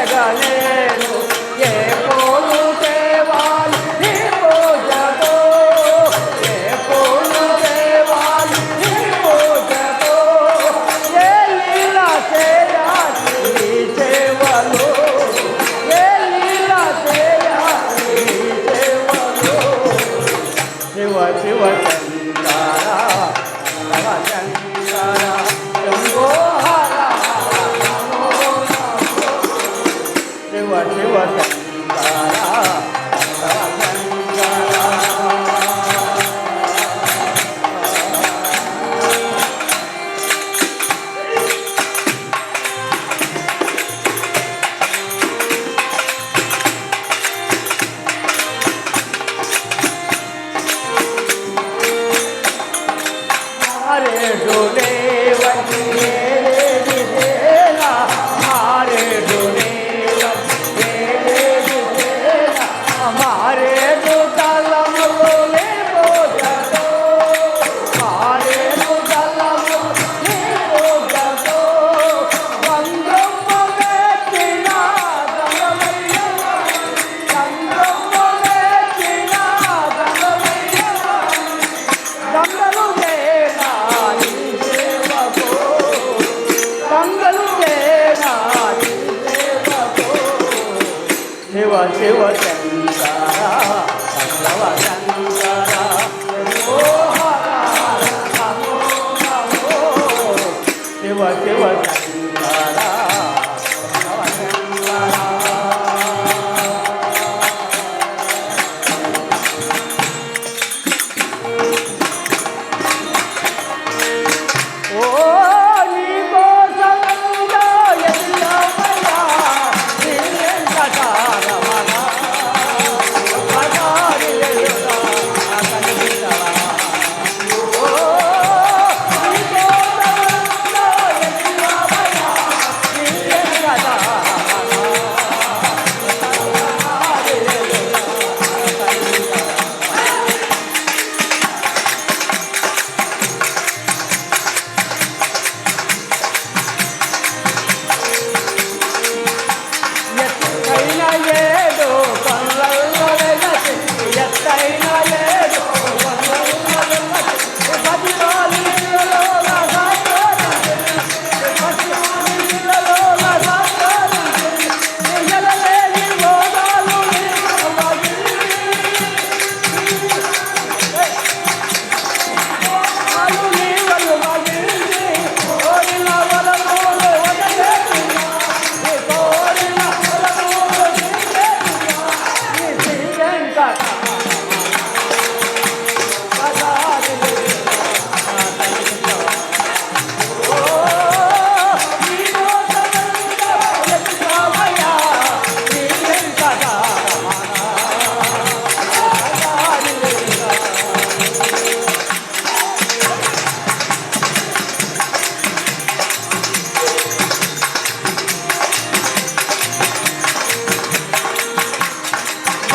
ఎరగలేను ఏ pole దేవాలి నీ పూజతో ఏ pole దేవాలి నీ పూజతో ఏ లీలా చేయా నీ చేవలో ఏ లీలా చేయా నీ చేవలో శివ శివ చందారా. శివ శంకర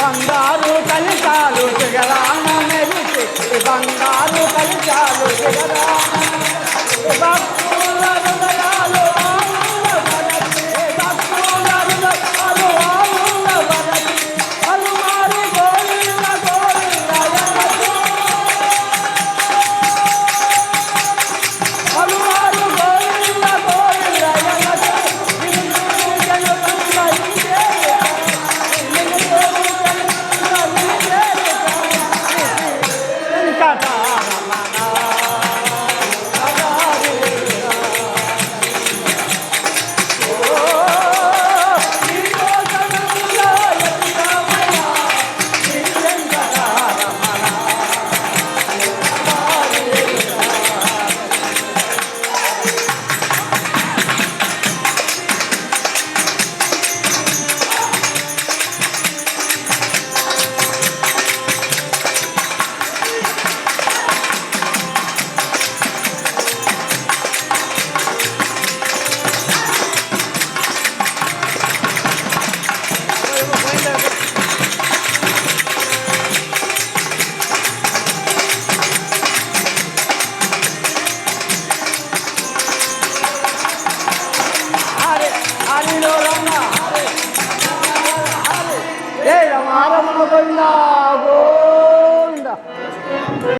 బంగారు కలిచాలు జగరాన బంగారు కలిచాలు జగరాన Hallelujah!